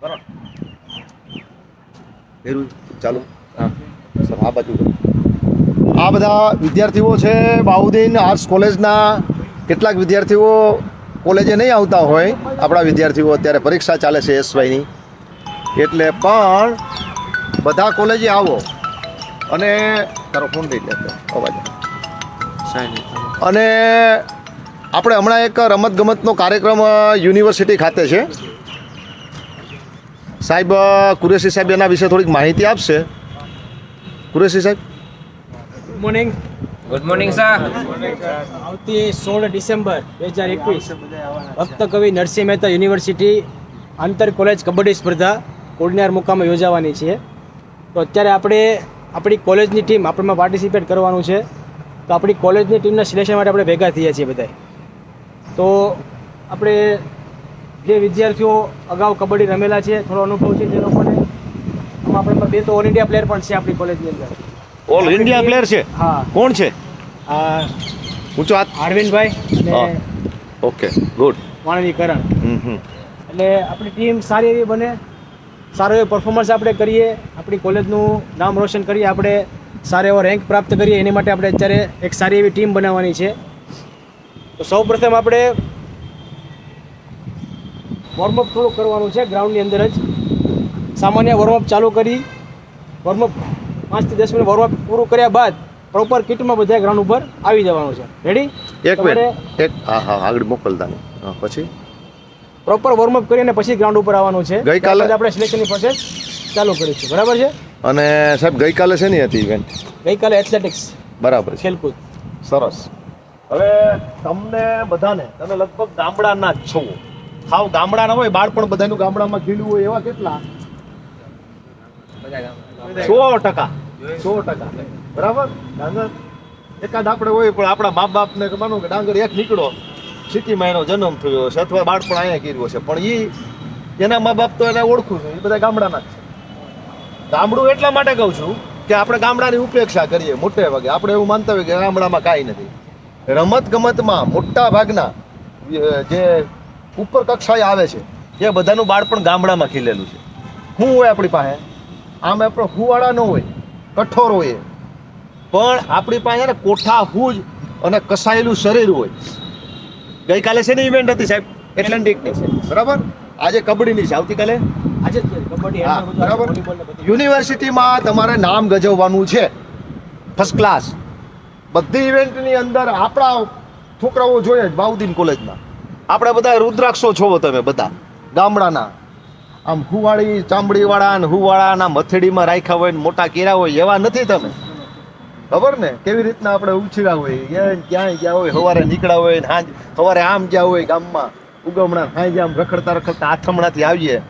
બરાબર. ચાલો. આ બાજુ આ બધા વિદ્યાર્થીઓ છે બાઉદ્દીન આર્ટ્સ કોલેજના. કેટલાક વિદ્યાર્થીઓ કોલેજે નહીં આવતા હોય. આપણા વિદ્યાર્થીઓ અત્યારે પરીક્ષા ચાલે છે એસવાયની. એટલે પણ બધા કોલેજે આવો. અને તારો ફોન લઈ લે અવાજ અને આપણે હમણાં એક રમતગમતનો કાર્યક્રમ યુનિવર્સિટી ખાતે છે. સાહેબ કુરેશી સાહેબ એના વિશે થોડીક માહિતી આપશે. કુરેશી સાહેબ? Good morning good morning sir આવતી સોળ ડિસેમ્બર બે હજાર એકવીસ ભક્ત કવિ નરસિંહ મહેતા યુનિવર્સિટી આંતર કોલેજ કબડ્ડી સ્પર્ધા કોડનાર મુકામે યોજાવાની છે. તો અત્યારે આપણે આપણી કોલેજની ટીમ આપણમાં પાર્ટિસિપેટ કરવાનું છે. તો આપણી કોલેજની ટીમના સિલેક્શન માટે આપણે ભેગા થયા છીએ બધા તો આપણે જે વિદ્યાર્થીઓ અગાઉ કબડ્ડી રમેલા છે થોડો અનુભવ છે જે લોકોને. આમાં આપણે બે તો ઓલ ઇન્ડિયા પ્લેયર પણ છે આપણી કોલેજની અંદર. ઓલ ઇન્ડિયા પ્લેયર છે? હા. કોણ છે? આ ઊંચો હાથ? અરવિંદભાઈ અને ઓકે ગુડ વાણવી કરણ હમ હમ. એટલે આપણી ટીમ સારી એવી બને સારો એવો પરફોર્મન્સ આપણે કરીએ આપણી કોલેજનું નામ રોશન કરીએ આપણે સારો એવો રેન્ક પ્રાપ્ત કરીએ એની માટે આપણે અત્યારે એક સારી એવી ટીમ બનાવવાની છે. તો સૌ પ્રથમ આપણે વોર્મઅપ થોડું કરવાનું છે ગ્રાઉન્ડની અંદર જ. સામાન્ય વોર્મઅપ ચાલુ કરી. વોર્મઅપ પાંચથી દસ મિનિટ વોર્મઅપ પૂરું કર્યા બાદ પ્રોપર કિટમાં બધા ગ્રાઉન્ડ ઉપર આવી જવાનું છે. રેડી એક મિનિટ એક હા હા આગળ મોકલતા પછી? પ્રોપર વોર્મઅપ કરીને પછી ગ્રાઉન્ડ ઉપર આવવાનું છે. ગઈકાલે- આપણે સિલેક્શનની પ્રોસેસ ચાલુ કરીશું. બરાબર છે? અને સાહેબ ગઈકાલે છે ને હતી ઇવેન્ટ ગઈકાલે એથ્લેટિક્સ બરાબર ખેલકૂદ. સરસ. હવે તમને બધાને, તમે લગભગ ગામડાના જ છો. સાવ ગામડાના હોય, બાળપણ બધાનું ગામડામાં ખીલું હોય એવા કેટલા? સો ટકા સો ટકા. બરાબર? ડાંગર? એકાદ આપણે હોય, પણ આપણા મા બાપને માનો કે ડાંગર એક નીકળો સિટીમાં એનો જન્મ થયો છે, અથવા બાળપણ અહીંયા કર્યો છે. પણ એ એના મા બાપ તો એને ઓળખું છું એ બધા ગામડાના જ છે. ગામડું એટલા માટે કહું છું કે આપણે ગામડાની ઉપેક્ષા કરીએ, મોટે ભાગે. આપણે એવું માનતા હોય કે ગામડામાં કાંઈ નથી. રમત ગમતમાં મોટા ભાગના જે ઉપર કક્ષાએ આવે છે એ બધાનું બાળપણ ગામડામાં ખીલેલું છે. શું હોય આપણી પાસે આમ આપણો હુવાળા ન હોય કઠોર હોય પણ આપણી પાસે ને કોઠા હુજ અને કસાયેલું શરીર હોય. ગઈકાલે છે ને ઇવેન્ટ હતી સાહેબ એટલાન્ટિકની બરાબર? આજે કબડ્ડીની છે આવતીકાલે? આજે કબડ્ડી હા, બરાબર. યુનિવર્સિટીમાં તમારે નામ ગજવવાનું છે. ફર્સ્ટ ક્લાસ બધી ઇવેન્ટની અંદર આપણા છોકરાઓ જોઈએ જ બાઉદ્દીન કોલેજમાં આપણે બધા રુદ્રાક્ષો છો તમે બધા, ગામડાના. આમ હુવાળી, ચામડીવાળા ને હુવાળાના મથડીમાં રાખ્યા હોય ને મોટા કેરા હોય એવા નથી તમે. ખબર ને? કેવી રીતના આપણે ઉછીરા હોય ક્યાંય ગયા હોય, સવારે નીકળ્યા હોય ને હાંજ, સવારે આમ ગયા હોય ગામમાં, ઉગમણા, હાંજ આમ રખડતા રખડતા આથમણાથી આવીએ.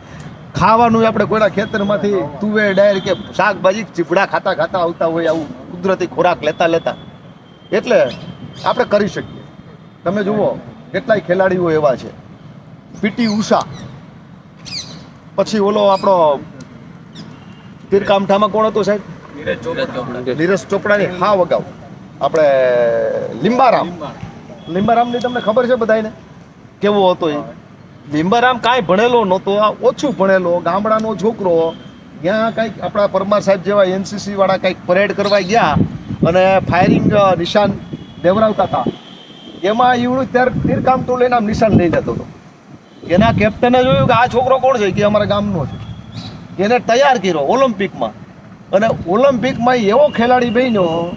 ખાવાનું આપણે કોઈના ખેતરમાંથી તુવેર, ડાયર કે શાકભાજી ચીપડા ખાતા ખાતા આવતા હોય આવું કુદરતી ખોરાક લેતા લેતા. એટલે આપણે કરી શકીએ. તમે જુઓ, કેટલાય ખેલાડીઓ એવા છે. P T. પછી ઓલો આપણો તીરકામઠામાં કોણ હતો સાહેબ? નીરજ ચોપડાની હા વગાવ આપણે લીંબારામ. લીંબારામની તમને ખબર છે બધાને કેવો હતો એ? લીંબારામ કાંઈ ભણેલો નહોતો ઓછું ભણેલો, ગામડાનો છોકરો ત્યાં કંઈક આપણા પરમાર સાહેબ જેવા એનસીસી વાળા કંઈક પરેડ કરવા ગયા અને ફાયરિંગ નિશાન દેવરાવતા હતા. એમાં ઈવડું ત્યારે તીરકામ તો લઈને આમ નિશાન લઈ જતો હતો. એના કેપ્ટને જોયું કે આ છોકરો કોણ છે? કે અમારા ગામનો છે. એને તૈયાર કર્યો ઓલિમ્પિકમાં અને ઓલિમ્પિકમાં એવો ખેલાડી બન્યો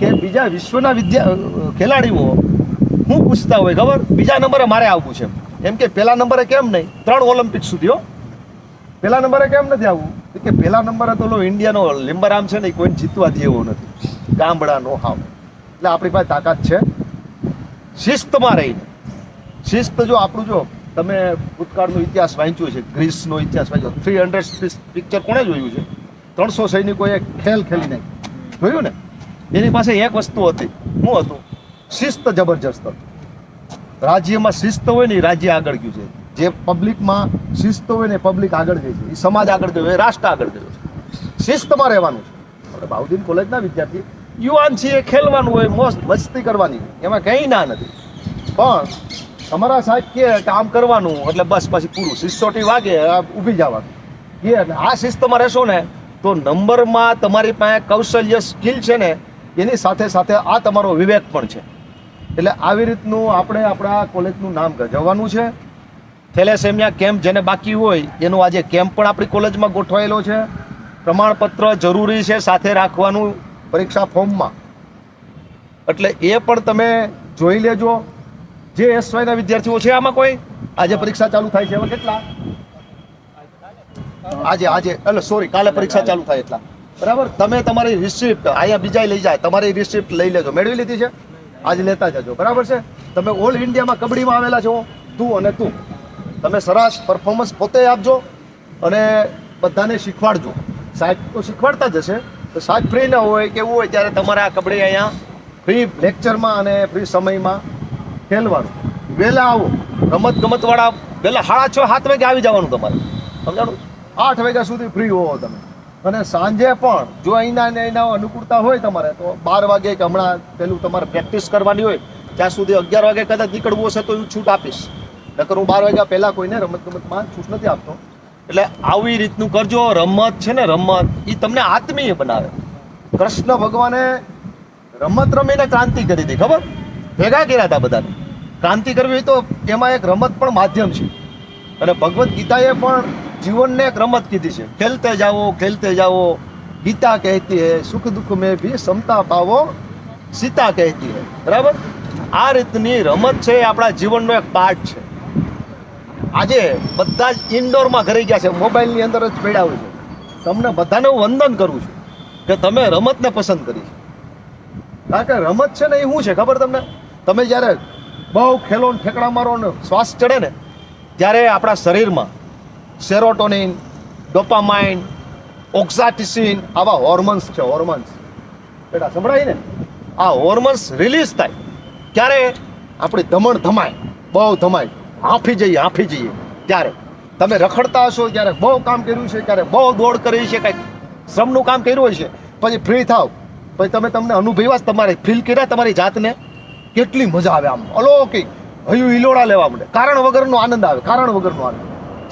કે બીજા વિશ્વના વિદ્યા ખેલાડીઓ હું પૂછતા હોય, ખબર? બીજા નંબરે મારે આવવું છે એમ. કે પહેલા નંબરે કેમ નહીં? ત્રણ ઓલિમ્પિક સુધી, હો. પહેલા નંબરે કેમ નથી આવવું? કે પહેલા નંબર હતો ઓલો ઇન્ડિયાનો લીંબારામ છે ને, એ કોઈને જીતવા દે એવો નથી. ગામડાનો હાવ. એટલે આપણી પાસે તાકાત છે. શિસ્તમાં રહીને. શિસ્ત જો આપણું જો, તમે ભૂતકાળનો ઇતિહાસ વાંચ્યો છે, ગ્રીસનો ઇતિહાસ વાંચ્યો થ્રી હંડ્રેડ પિક્ચર કોણે જોયું છે? ત્રણસો સૈનિકોએ ખેલ ખેલી નાખી. જોયું ને? એની પાસે એક વસ્તુ હતી. શું હતું? શિસ્ત જબરજસ્ત હતું. રાજ્યમાં શિસ્ત હોય ને રાજ્ય આગળ ગયું છે. જે પબ્લિકમાં શિસ્ત હોય ને પબ્લિક આગળ ગઈ છે. એ સમાજ આગળ ગયો, એ રાષ્ટ્ર આગળ ગયો શિસ્તમાં રહેવાનું છે. આપણે બાઉદીન કોલેજના વિદ્યાર્થી યુવાન છીએ ખેલવાનું હોય, મોસ્ત, મસ્તી કરવાની એમાં કંઈ ના નથી. પણ તમારા સાહેબ કે આમ કરવાનું, એટલે બસ પછી પૂરું. શિસ્તોટી વાગે ઊભી જવાનું. એ આ શિસ્તમાં રહેશો ને, તો નંબરમાં તમારી પાસે કૌશલ્ય, સ્કિલ છે ને, એની સાથે સાથે આ તમારો વિવેક પણ છે. એટલે આવી રીતનું આપણે આપણા કોલેજનું નામ ગજવવાનું છે. થેલેસેમિયા કેમ્પ જેને બાકી હોય, એનો આજે કેમ્પ પણ આપણી કોલેજમાં ગોઠવાયેલો છે. પ્રમાણપત્ર જરૂરી છે સાથે રાખવાનું પરીક્ષા ફોર્મમાં. એટલે એ પણ તમે જોઈ લેજો. જે એસવાયના વિદ્યાર્થીઓ છે આમાં કોઈ? આજે પરીક્ષા ચાલુ થાય છે એમાં કેટલા? આજે આજે એટલે સોરી કાલે પરીક્ષા ચાલુ થાય એટલા. બરાબર? તમે તમારી રિસિપ્ટ અહીંયા બીજા લઈ જાય, તમારી રિસિપ્ટ લઈ લેજો. મેળવી લીધી છે? આજે લેતા જજો. બરાબર છે? તમે ઓલ ઇન્ડિયામાં કબડ્ડીમાં આવેલા છો. તું અને તું. તમે સરસ પરફોર્મન્સ પોતે આપજો અને બધાને શીખવાડજો. સાહેબ તો શીખવાડતા જ હશે, તો સાહેબ ફ્રી ન હોય, કેવું હોય ત્યારે તમારે આ કબડ્ડી અહીંયા ફ્રી લેક્ચરમાં અને ફ્રી સમયમાં ખેલવાનું. વહેલા આવો રમત ગમતવાળા વહેલા સાડા છ, સાત વાગે આવી જવાનું તમારે. સમજાણું? આઠ વાગ્યા સુધી ફ્રી હોવો તમે. અને સાંજે પણ, જો અહીંના ને અહીંના અનુકૂળતા હોય તમારે, તો બાર વાગે કે હમણાં પેલું તમારે પ્રેક્ટિસ કરવાની હોય, ત્યાં સુધી અગિયાર વાગે કદાચ નીકળવું હશે તો હું છૂટ આપીશ. નકર હું બાર વાગ્યા પહેલાં કોઈને રમત ગમતમાં છૂટ નથી આપતો. એટલે આવી રીતનું કરજો, રમત છે ને, રમત એ તમને આત્મીય બનાવે. કૃષ્ણ ભગવાને રમત રમીને ક્રાંતિ કરી હતી ખબર? ભેગા કર્યા હતા બધાને. ક્રાંતિ કરવી હોય તો એમાં એક રમત પણ માધ્યમ છે. અને ભગવદ્ ગીતાએ પણ જીવનને એક રમત કીધી છે. ખેલતે જાઓ ખેલતે જાઓ, ગીતા કહેતી હે, સુખ દુઃખ મેં ભી સમતા પાવો, સીતા કહેતી હે. બરાબર? આ રીતની રમત છે એ આપણા જીવનનો એક પાર્ટ છે. આજે બધા જ ઇન્ડોરમાં ઘરે ગયા છે. મોબાઈલની અંદર જ પડ્યા હોય છે. તમને બધાને હું વંદન કરું છું કે તમે રમતને પસંદ કરી છે. કારણ કે રમત છે ને એ શું છે? ખબર તમને? તમે જ્યારે બહુ ખેલો ને ઠેકડા મારો ને શ્વાસ ચડે ને, ત્યારે આપણા શરીરમાં સેરોટોનિન ડોપામાઇન ઓક્સાટિસિન આવા હોર્મોન્સ છે હોર્મોન્સ બેટા, સંભળાય ને? આ હોર્મોન્સ રિલીઝ થાય. ક્યારે? આપણી ધમણ ધમાય. બહુ ધમાય. હાંફી જઈએ હાંફી જઈએ. ત્યારે તમે રખડતા હશો ત્યારે બહુ કામ કર્યું છે, ત્યારે બહુ દોડ કરી છે, કંઈક શ્રમનું કામ કર્યું હોય છે, પછી ફ્રી થાવ પછી તમે તમને અનુભવ્યા તમારે ફીલ કર્યા તમારી જાતને? કેટલી મજા આવે આમ. અલૌકિક. હયું હિલોડા લેવા માટે કારણ વગરનો આનંદ આવે, કારણ વગરનો આનંદ.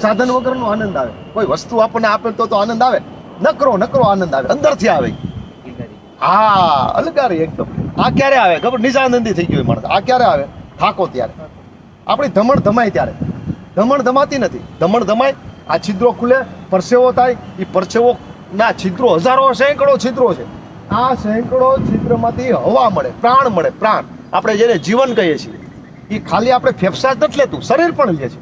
સાધન વગરનો આનંદ આવે. કોઈ વસ્તુ આપણને આપે તો તો આનંદ આવે. નકરો નકરો આનંદ આવે. અંદરથી આવે. હા અલગારી એકદમ. આ ક્યારે આવે? ખબર? નિશાનંદી થઈ ગયું માણસ. આ ક્યારે આવે? થાકો ત્યારે. આપણી ધમણ ધમાય ત્યારે. ધમણ ધમાતી નથી. ધમણ ધમાય, આ છિદ્રો ખુલે, પરસેવો થાય એ પરસેવો ના છિદ્રો હજારો સેંકડો છિદ્રો છે. આ સેંકડો છિદ્રમાંથી હવા મળે, પ્રાણ મળે, પ્રાણ. આપણે જેને જીવન કહીએ છીએ એ ખાલી આપણે ફેફસા જ નથી લેતું, શરીર પણ લે છે.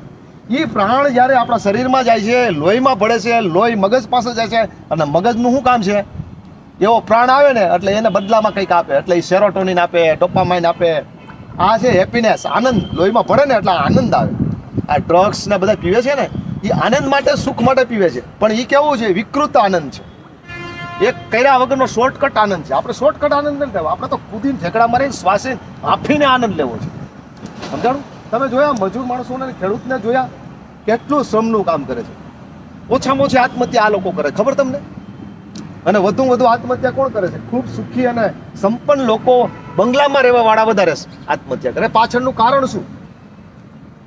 એ પ્રાણ જ્યારે આપણા શરીરમાં જાય છે, લોહીમાં ભળે છે, લોહી મગજ પાસે જાય છે, અને મગજનું શું કામ છે? એવો પ્રાણ આવે ને, એટલે એને બદલામાં કંઈક આપે. એટલે એ સેરોટોનિન આપે, ડોપામાઇન આપે. આ છે હેપીનેસ આનંદ. લોહીમાં ભળે ને એટલે આનંદ આવે. આ ડ્રગ્સ ને બધા પીવે છે ને એ આનંદ માટે, સુખ માટે પીવે છે. પણ એ કેવું છે, વિકૃત આનંદ છે. એક કર્યા વગરનો શોર્ટકટ આનંદ છે. આપણે શોર્ટકટ આનંદ નથી લેવો. આપણે તો કૂદીને ઠેકડા મારીને, શ્વાસે આફીને આનંદ લેવો છે. સમજાણું? તમે જોયા, મજૂર માણસોને ખેડૂતને જોયા, કેટલું શ્રમનું કામ કરે છે. ઓછામાં ઓછી આત્મહત્યા આ લોકો કરે. ખબર તમને? અને વધુ વધુ આત્મહત્યા કોણ કરે છે? ખૂબ સુખી અને સંપન્ન લોકો બંગલામાં રહેવા વાળા વધારે આત્મહત્યા કરે. પાછળનું કારણ શું?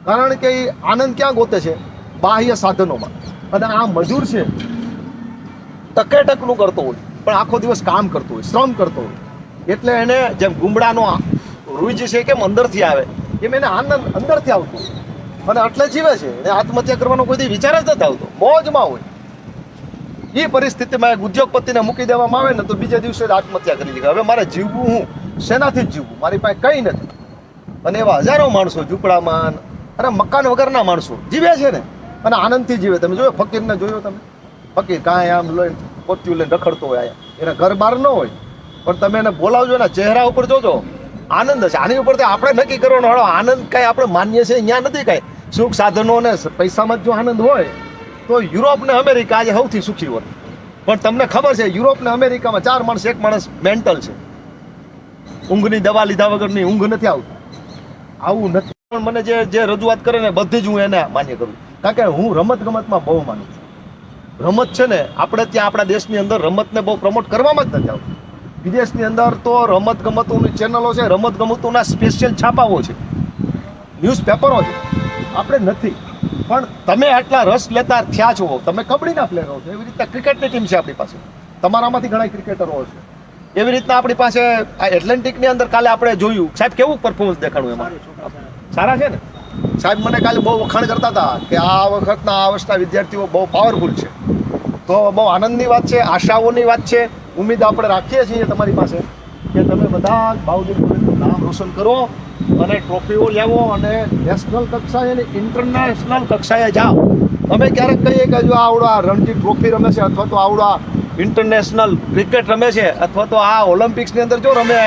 કારણ કે એ આનંદ ક્યાં ગોતે છે? બાહ્ય સાધનોમાં. અને આ મજૂર છે, ટકેટકનું કરતો હોય, પણ આખો દિવસ કામ કરતો હોય, શ્રમ કરતો હોય. એટલે એને જેમ ગુમડાનો રૂજ છે કેમ અંદરથી આવે, એમ એને આનંદ અંદરથી આવતો અને એટલે જીવે છે, એને આત્મહત્યા કરવાનો કોઈ વિચાર જ નથી આવતો. મોજમાં હોય. એ પરિસ્થિતિમાં એક ઉદ્યોગપતિને મૂકી દેવામાં આવે ને તો બીજે દિવસે જ આત્મહત્યા કરી લીધી. હવે મારે જીવવું હું? શેનાથી જ જીવવું? મારી પાસે કંઈ નથી. અને એવા હજારો માણસો ઝૂંપડામાં અને મકાન વગરના માણસો જીવે છે ને? અને આનંદથી જીવે. તમે જોયો ફકીરને જોયો તમે? ફકીર કાંઈ આમ લઈને પોત્યું લઈને રખડતો હોય આયા. એના ઘર બહાર ન હોય. પણ તમે એને બોલાવજો ને ચહેરા ઉપર જોજો. આનંદ છે. આની ઉપરથી આપણે નક્કી કરવાનો હાલો આનંદ કાંઈ આપણે માન્ય છે અહીંયા નથી કાંઈ. સુખ સાધનો અને પૈસામાં જો આનંદ હોય, તો યુરોપ ને અમેરિકા આજે સૌથી સુખી હોય. પણ તમને ખબર છે, યુરોપ ને અમેરિકામાં ચાર માણસ, એક માણસ મેન્ટલ છે. ઊંઘની દવા લીધા વગરની ઊંઘ નથી આવતી. આવું નથી. પણ મને જે જે રજૂઆત કરે ને, બધી જ હું એને માન્ય કરું. કારણ કે હું રમત ગમતમાં બહુ માનું છું. રમત છે ને, આપણે ત્યાં આપણા દેશની અંદર રમતને બહુ પ્રમોટ કરવામાં જ નથી આવતું. વિદેશની અંદર તો રમત ગમતોની ચેનલો છે રમત ગમતોના સ્પેશિયલ છાપાઓ છે. ન્યૂઝપેપરો છે. આપણે નથી. પણ તમે આટલા રસ લેતા થયા છો, તમે કબડ્ડીના પ્લેયરો છો. એવી રીતના ક્રિકેટની ટીમ છે આપણી પાસે. તમારામાંથી ઘણા ક્રિકેટરો છે. એવી રીતના આપણી પાસે આ એટલેન્ટિકની અંદર કાલે આપણે જોયું. સાહેબ, કેવું પરફોર્મન્સ દેખાડું એમાં? સારા છે ને? સાહેબ, મને કાલે બહુ વખાણ કરતા હતા કે આ વખતના આ વર્ષના વિદ્યાર્થીઓ બહુ પાવરફુલ છે. તો બહુ આનંદની વાત છે, આશાઓની વાત છે. ઉમેદ આપણે રાખીએ છીએ તમારી પાસે કે તમે બધા બાઉદીન નામ રોશન કરો અને ટ્રોફીઓ લેવો અને નેશનલ કક્ષાએ અને ઇન્ટરનેશનલ કક્ષાએ જાઓ. અમે ક્યારેક કહીએ કે જો આવડો આ રણજી ટ્રોફી રમે છે અથવા તો આવડો ઇન્ટરનેશનલ ક્રિકેટ રમે છે, અથવા તો આ ઓલિમ્પિક્સની અંદર જો રમે,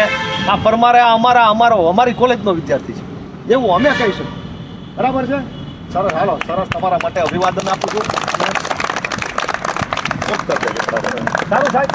આ પરમારે આ અમારા, અમારો અમારી કોલેજનો વિદ્યાર્થી છે. એવું અમે કહી શકું બરાબર છે? સરસ હાલો, સરસ તમારા માટે અભિવાદન આપું છું. સારું સાહેબ.